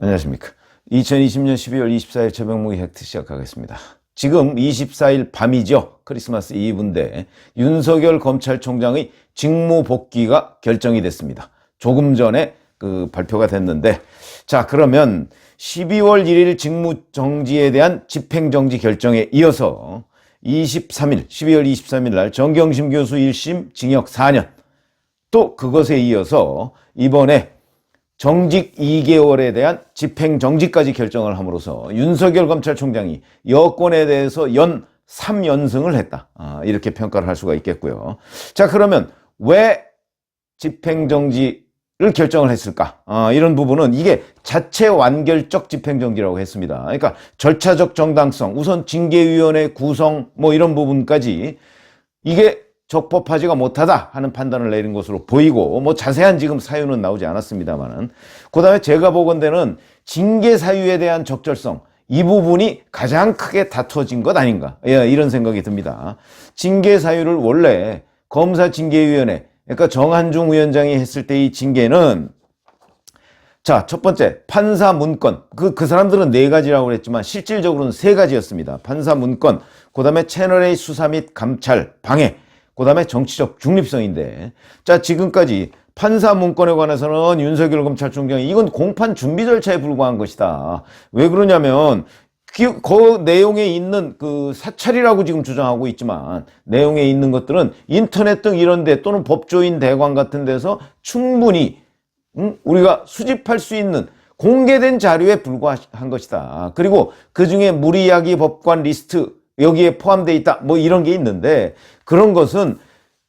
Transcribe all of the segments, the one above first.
안녕하십니까. 2020년 12월 24일 최병무의 팩트 시작하겠습니다. 지금 24일 밤이죠. 크리스마스 이브인데 윤석열 검찰총장의 직무 복귀가 결정이 됐습니다. 조금 전에 그 발표가 됐는데 자 그러면 12월 1일 직무 정지에 대한 집행정지 결정에 이어서 23일 12월 23일 날 정경심 교수 1심 징역 4년 또 그것에 이어서 이번에 정직 2개월에 대한 집행정지까지 결정을 함으로써 윤석열 검찰총장이 여권에 대해서 연 3연승을 했다. 아, 이렇게 평가를 할 수가 있겠고요. 자, 그러면 왜 집행정지를 결정을 했을까? 아, 이런 부분은 이게 자체 완결적 집행정지라고 했습니다. 그러니까 절차적 정당성, 우선 징계위원회 구성, 뭐 이런 부분까지 이게 적법하지가 못하다 하는 판단을 내린 것으로 보이고 뭐 자세한 지금 사유는 나오지 않았습니다만은 그 다음에 제가 보건대는 징계 사유에 대한 적절성 이 부분이 가장 크게 다투어진 것 아닌가 예, 이런 생각이 듭니다. 징계 사유를 원래 검사 징계위원회 그러니까 정한중 위원장이 했을 때 이 징계는 자, 첫 번째, 판사 문건. 그, 그 사람들은 네 가지라고 그랬지만 실질적으로는 세 가지였습니다. 판사 문건, 그 다음에 채널A 수사 및 감찰, 방해, 그 다음에 정치적 중립성인데, 자, 지금까지 판사 문건에 관해서는 윤석열 검찰총장이 이건 공판 준비 절차에 불과한 것이다. 왜 그러냐면, 그, 그 내용에 있는 그 사찰이라고 지금 주장하고 있지만 내용에 있는 것들은 인터넷 등 이런 데 또는 법조인 대관 같은 데서 충분히 음? 우리가 수집할 수 있는 공개된 자료에 불과한 것이다. 그리고 그 중에 무리야기 법관 리스트 여기에 포함되어 있다. 뭐 이런 게 있는데 그런 것은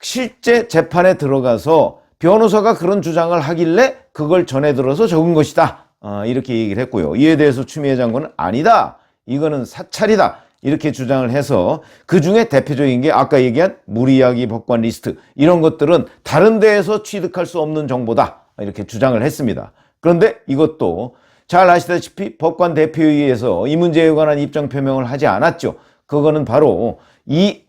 실제 재판에 들어가서 변호사가 그런 주장을 하길래 그걸 전해 들어서 적은 것이다. 아, 이렇게 얘기를 했고요. 이에 대해서 추미애 장관은 아니다. 이거는 사찰이다. 이렇게 주장을 해서 그 중에 대표적인 게 아까 얘기한 무리야기 법관 리스트 이런 것들은 다른 데에서 취득할 수 없는 정보다. 이렇게 주장을 했습니다. 그런데 이것도 잘 아시다시피 법관 대표회의에서 이 문제에 관한 입장 표명을 하지 않았죠. 그거는 바로 이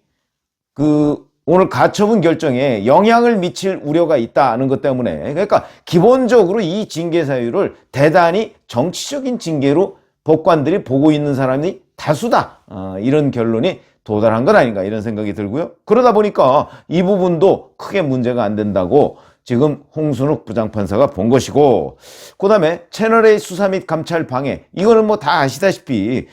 그 오늘 가처분 결정에 영향을 미칠 우려가 있다는 것 때문에 그러니까 기본적으로 이 징계 사유를 대단히 정치적인 징계로 법관들이 보고 있는 사람이 다수다 어, 이런 결론이 도달한 것 아닌가 이런 생각이 들고요. 그러다 보니까 이 부분도 크게 문제가 안 된다고 지금 홍순욱 부장판사가 본 것이고 그 다음에 채널A 수사 및 감찰 방해 이거는 뭐 다 아시다시피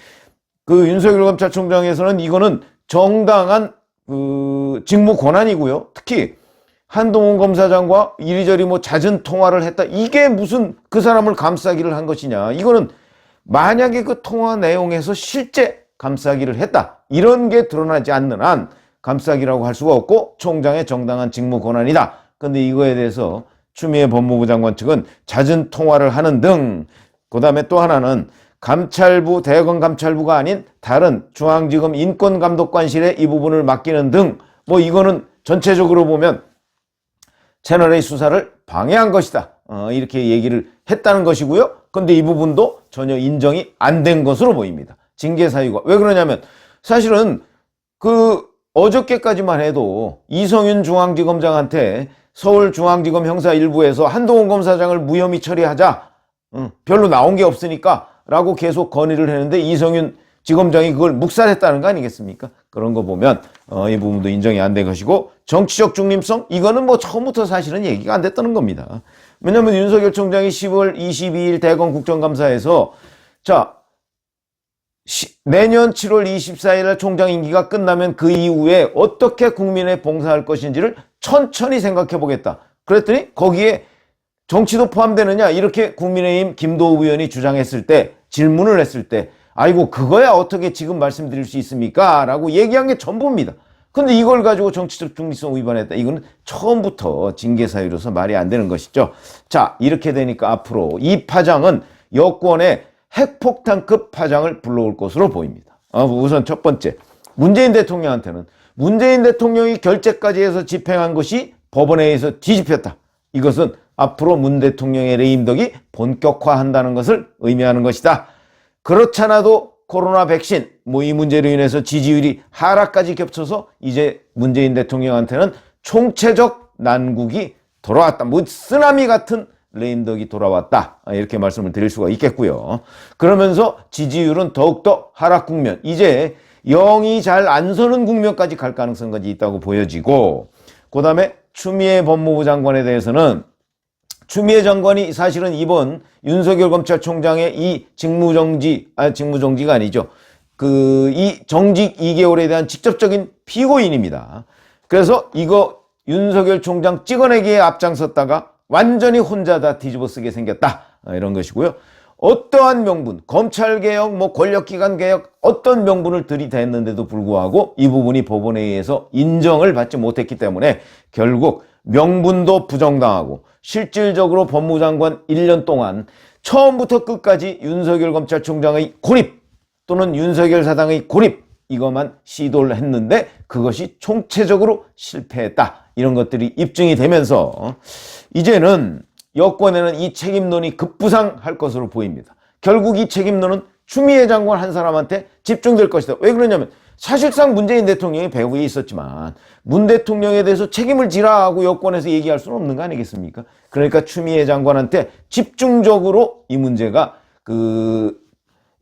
그 윤석열 검찰총장에서는 이거는 정당한 그 직무 권한이고요. 특히 한동훈 검사장과 이리저리 뭐 잦은 통화를 했다. 이게 무슨 그 사람을 감싸기를 한 것이냐. 이거는 만약에 그 통화 내용에서 실제 감싸기를 했다. 이런 게 드러나지 않는 한 감싸기라고 할 수가 없고 총장의 정당한 직무 권한이다. 근데 이거에 대해서 추미애 법무부 장관 측은 잦은 통화를 하는 등 그 다음에 또 하나는 감찰부 대검 감찰부가 아닌 다른 중앙지검 인권감독관실에 이 부분을 맡기는 등 뭐 이거는 전체적으로 보면 채널A 수사를 방해한 것이다. 어, 이렇게 얘기를 했다는 것이고요. 근데 이 부분도 전혀 인정이 안 된 것으로 보입니다. 징계 사유가. 왜 그러냐면 사실은 그 어저께까지만 해도 이성윤 중앙지검장한테 서울중앙지검 형사 일부에서 한동훈 검사장을 무혐의 처리하자. 응, 별로 나온 게 없으니까 라고 계속 건의를 했는데 이성윤 지검장이 그걸 묵살했다는 거 아니겠습니까? 그런 거 보면 어, 이 부분도 인정이 안 된 것이고 정치적 중립성 이거는 뭐 처음부터 사실은 얘기가 안 됐다는 겁니다. 왜냐하면 윤석열 총장이 10월 22일 대검 국정감사에서 자 시, 내년 7월 24일 총장 임기가 끝나면 그 이후에 어떻게 국민에 봉사할 것인지를 천천히 생각해 보겠다. 그랬더니 거기에 정치도 포함되느냐 이렇게 국민의힘 김도우 의원이 주장했을 때 질문을 했을 때 아이고 그거야 어떻게 지금 말씀드릴 수 있습니까? 라고 얘기한 게 전부입니다. 근데 이걸 가지고 정치적 중립성 위반했다. 이거는 처음부터 징계 사유로서 말이 안 되는 것이죠. 자 이렇게 되니까 앞으로 이 파장은 여권의 핵폭탄급 파장을 불러올 것으로 보입니다. 어, 우선 첫 번째 문재인 대통령한테는 문재인 대통령이 결재까지 해서 집행한 것이 법원에 의해서 뒤집혔다. 이것은 앞으로 문 대통령의 레임덕이 본격화한다는 것을 의미하는 것이다. 그렇잖아도 코로나 백신 뭐 이 문제로 인해서 지지율이 하락까지 겹쳐서 이제 문재인 대통령한테는 총체적 난국이 돌아왔다. 뭐 쓰나미 같은 레임덕이 돌아왔다. 아, 이렇게 말씀을 드릴 수가 있겠고요. 그러면서 지지율은 더욱더 하락 국면. 이제 영이 잘 안 서는 국면까지 갈 가능성까지 있다고 보여지고, 그 다음에 추미애 법무부 장관에 대해서는 추미애 장관이 사실은 이번 윤석열 검찰총장의 이 직무정지, 아, 직무정지가 아니죠. 그, 이 정직 2개월에 대한 직접적인 피고인입니다. 그래서 이거 윤석열 총장 찍어내기에 앞장섰다가 완전히 혼자 다 뒤집어 쓰게 생겼다. 아, 이런 것이고요. 어떠한 명분, 검찰개혁, 뭐 권력기관 개혁, 어떤 명분을 들이댔는데도 불구하고 이 부분이 법원에 의해서 인정을 받지 못했기 때문에 결국 명분도 부정당하고 실질적으로 법무장관 1년 동안 처음부터 끝까지 윤석열 검찰총장의 고립 또는 윤석열 사당의 고립 이것만 시도를 했는데 그것이 총체적으로 실패했다. 이런 것들이 입증이 되면서 이제는 여권에는 이 책임론이 급부상할 것으로 보입니다. 결국 이 책임론은 추미애 장관 한 사람한테 집중될 것이다. 왜 그러냐면 사실상 문재인 대통령이 배후에 있었지만 문 대통령에 대해서 책임을 지라고 여권에서 얘기할 수는 없는 거 아니겠습니까? 그러니까 추미애 장관한테 집중적으로 이 문제가 그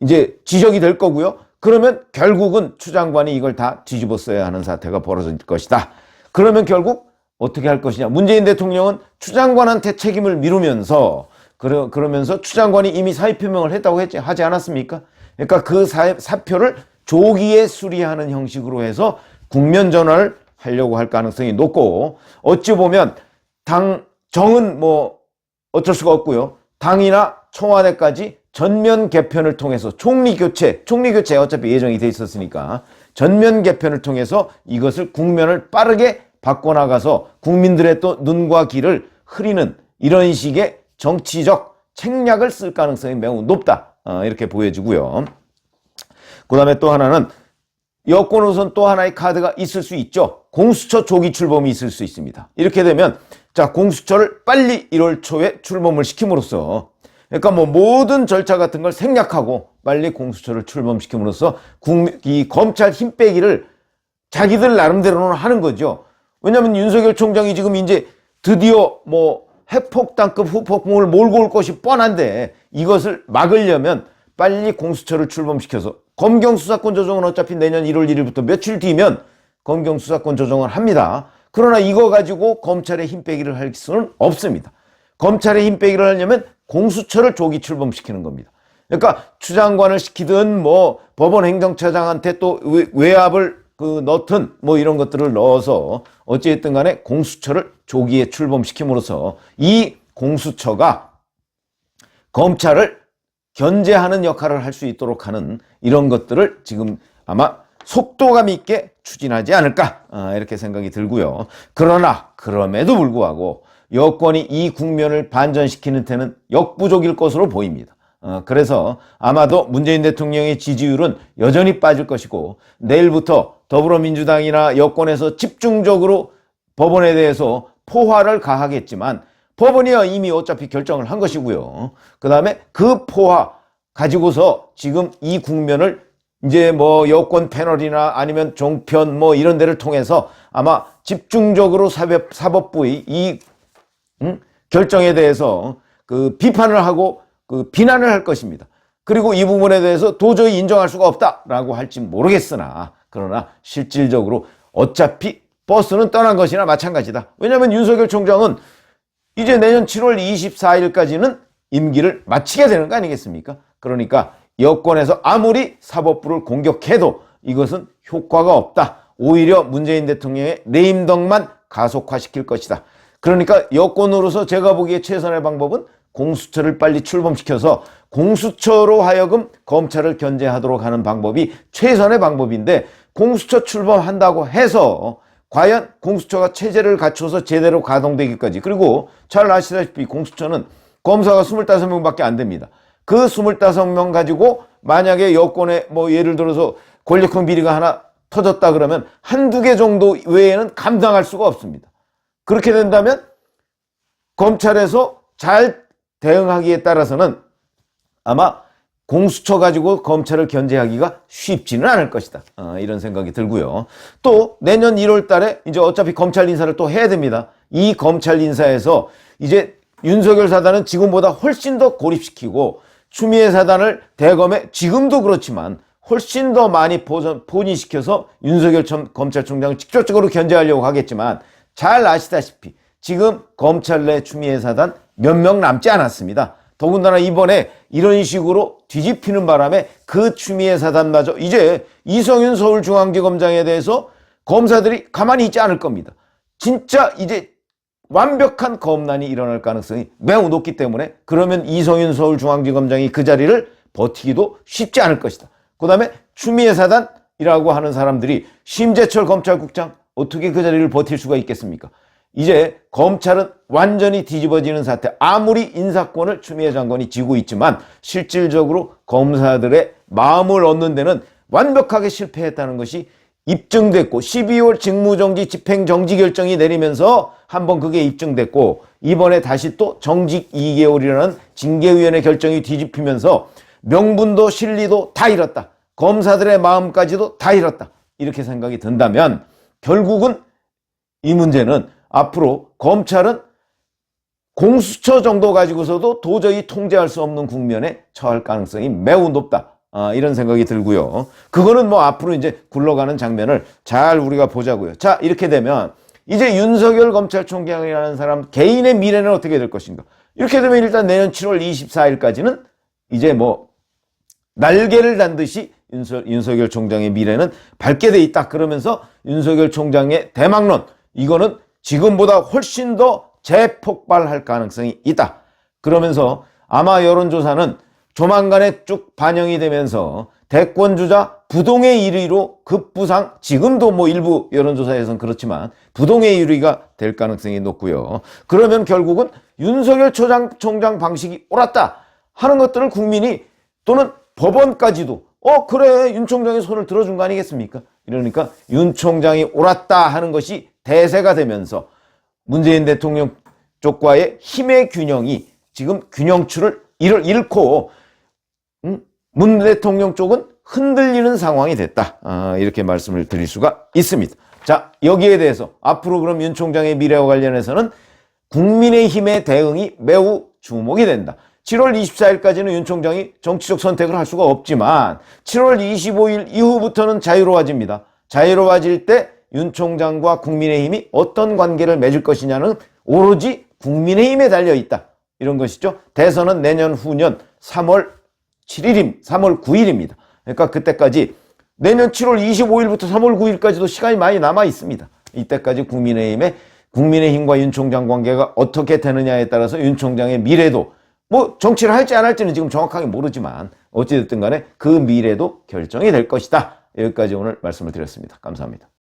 이제 지적이 될 거고요. 그러면 결국은 추 장관이 이걸 다 뒤집어 써야 하는 사태가 벌어질 것이다. 그러면 결국 어떻게 할 것이냐. 문재인 대통령은 추 장관한테 책임을 미루면서 그러, 그러면서 추 장관이 이미 사의 표명을 했다고 했지, 하지 않았습니까? 그러니까 그 사, 사표를 조기에 수리하는 형식으로 해서 국면 전환을 하려고 할 가능성이 높고 어찌 보면 당 정은 뭐 어쩔 수가 없고요. 당이나 청와대까지 전면 개편을 통해서 총리 교체, 총리 교체 어차피 예정이 돼 있었으니까 전면 개편을 통해서 이것을 국면을 빠르게 바꿔나가서 국민들의 또 눈과 귀를 흐리는 이런 식의 정치적 책략을 쓸 가능성이 매우 높다. 어, 이렇게 보여지고요. 그 다음에 또 하나는 여권으로선 또 하나의 카드가 있을 수 있죠. 공수처 조기 출범이 있을 수 있습니다. 이렇게 되면 자 공수처를 빨리 1월 초에 출범을 시킴으로써 그러니까 뭐 모든 절차 같은 걸 생략하고 빨리 공수처를 출범시킴으로써 국민, 이 검찰 힘 빼기를 자기들 나름대로는 하는 거죠. 왜냐하면 윤석열 총장이 지금 이제 드디어 뭐 핵폭탄급 후폭풍을 몰고 올 것이 뻔한데 이것을 막으려면 빨리 공수처를 출범시켜서 검경 수사권 조정은 어차피 내년 1월 1일부터 며칠 뒤면 검경 수사권 조정을 합니다. 그러나 이거 가지고 검찰의 힘 빼기를 할 수는 없습니다. 검찰의 힘 빼기를 하려면 공수처를 조기 출범시키는 겁니다. 그러니까 추장관을 시키든 뭐 법원 행정처장한테 또 외압을 그 넣든 뭐 이런 것들을 넣어서 어찌됐든 간에 공수처를 조기에 출범시킴으로써 이 공수처가 검찰을 견제하는 역할을 할 수 있도록 하는 이런 것들을 지금 아마 속도감 있게 추진하지 않을까 아, 이렇게 생각이 들고요. 그러나 그럼에도 불구하고 여권이 이 국면을 반전시키는 데는 역부족일 것으로 보입니다. 어, 그래서 아마도 문재인 대통령의 지지율은 여전히 빠질 것이고 내일부터 더불어민주당이나 여권에서 집중적으로 법원에 대해서 포화를 가하겠지만 법원이야 이미 어차피 결정을 한 것이고요. 그 다음에 그 포화 가지고서 지금 이 국면을 이제 뭐 여권 패널이나 아니면 종편 뭐 이런 데를 통해서 아마 집중적으로 사법, 사법부의 이 음? 결정에 대해서 그 비판을 하고 그 비난을 할 것입니다. 그리고 이 부분에 대해서 도저히 인정할 수가 없다라고 할지 모르겠으나 그러나 실질적으로 어차피 버스는 떠난 것이나 마찬가지다. 왜냐하면 윤석열 총장은 이제 내년 7월 24일까지는 임기를 마치게 되는 거 아니겠습니까? 그러니까 여권에서 아무리 사법부를 공격해도 이것은 효과가 없다. 오히려 문재인 대통령의 레임덕만 가속화시킬 것이다. 그러니까 여권으로서 제가 보기에 최선의 방법은 공수처를 빨리 출범시켜서 공수처로 하여금 검찰을 견제하도록 하는 방법이 최선의 방법인데 공수처 출범한다고 해서 과연 공수처가 체제를 갖춰서 제대로 가동되기까지 그리고 잘 아시다시피 공수처는 검사가 25명 밖에 안 됩니다. 그 25명 가지고 만약에 여권에 뭐 예를 들어서 권력형 비리가 하나 터졌다 그러면 한두 개 정도 외에는 감당할 수가 없습니다. 그렇게 된다면 검찰에서 잘 대응하기에 따라서는 아마 공수처 가지고 검찰을 견제하기가 쉽지는 않을 것이다. 어, 이런 생각이 들고요. 또 내년 1월 달에 이제 어차피 검찰 인사를 또 해야 됩니다. 이 검찰 인사에서 이제 윤석열 사단은 지금보다 훨씬 더 고립시키고 추미애 사단을 대검에 지금도 그렇지만 훨씬 더 많이 포전- 포진시켜서 윤석열 청- 검찰총장을 직접적으로 견제하려고 하겠지만 잘 아시다시피 지금 검찰 내 추미애 사단 몇 명 남지 않았습니다. 더군다나 이번에 이런 식으로 뒤집히는 바람에 그 추미애 사단마저 이제 이성윤 서울중앙지검장에 대해서 검사들이 가만히 있지 않을 겁니다. 진짜 이제 완벽한 검난이 일어날 가능성이 매우 높기 때문에 그러면 이성윤 서울중앙지검장이 그 자리를 버티기도 쉽지 않을 것이다. 그 다음에 추미애 사단이라고 하는 사람들이 심재철 검찰국장 어떻게 그 자리를 버틸 수가 있겠습니까? 이제 검찰은 완전히 뒤집어지는 사태. 아무리 인사권을 추미애 장관이 쥐고 있지만 실질적으로 검사들의 마음을 얻는 데는 완벽하게 실패했다는 것이 입증됐고 12월 직무정지 집행정지 결정이 내리면서 한 번 그게 입증됐고 이번에 다시 또 정직 2개월이라는 징계위원회 결정이 뒤집히면서 명분도 실리도 다 잃었다. 검사들의 마음까지도 다 잃었다. 이렇게 생각이 든다면 결국은 이 문제는 앞으로 검찰은 공수처 정도 가지고서도 도저히 통제할 수 없는 국면에 처할 가능성이 매우 높다. 아, 이런 생각이 들고요. 그거는 뭐 앞으로 이제 굴러가는 장면을 잘 우리가 보자고요. 자, 이렇게 되면 이제 윤석열 검찰총장이라는 사람 개인의 미래는 어떻게 될 것인가? 이렇게 되면 일단 내년 7월 24일까지는 이제 뭐 날개를 단 듯이 윤석, 윤석 열 총장의 미래는 밝게 돼 있다. 그러면서 윤석열 총장의 대망론 이거는 지금보다 훨씬 더 재폭발할 가능성이 있다. 그러면서 아마 여론조사는 조만간에 쭉 반영이 되면서 대권주자 부동의 1위로 급부상 지금도 뭐 일부 여론조사에서는 그렇지만 부동의 1위가 될 가능성이 높고요. 그러면 결국은 윤석열 초장, 총장 방식이 옳았다 하는 것들을 국민이 또는 법원까지도 어 그래 윤 총장이 손을 들어준 거 아니겠습니까? 이러니까 윤 총장이 옳았다 하는 것이 대세가 되면서 문재인 대통령 쪽과의 힘의 균형이 지금 균형추를 잃- 잃고 음, 문 대통령 쪽은 흔들리는 상황이 됐다. 아, 이렇게 말씀을 드릴 수가 있습니다. 자, 여기에 대해서 앞으로 그럼 윤 총장의 미래와 관련해서는 국민의힘의 대응이 매우 주목이 된다. 7월 24일까지는 윤 총장이 정치적 선택을 할 수가 없지만 7월 25일 이후부터는 자유로워집니다. 자유로워질 때 윤 총장과 국민의힘이 어떤 관계를 맺을 것이냐는 오로지 국민의힘에 달려 있다. 이런 것이죠. 대선은 내년 후년 3월 7일임, 3월 9일입니다. 그러니까 그때까지 내년 7월 25일부터 3월 9일까지도 시간이 많이 남아 있습니다. 이때까지 국민의힘의 국민의힘과 윤 총장 관계가 어떻게 되느냐에 따라서 윤 총장의 미래도 뭐 정치를 할지 안 할지는 지금 정확하게 모르지만 어찌됐든 간에 그 미래도 결정이 될 것이다. 여기까지 오늘 말씀을 드렸습니다. 감사합니다.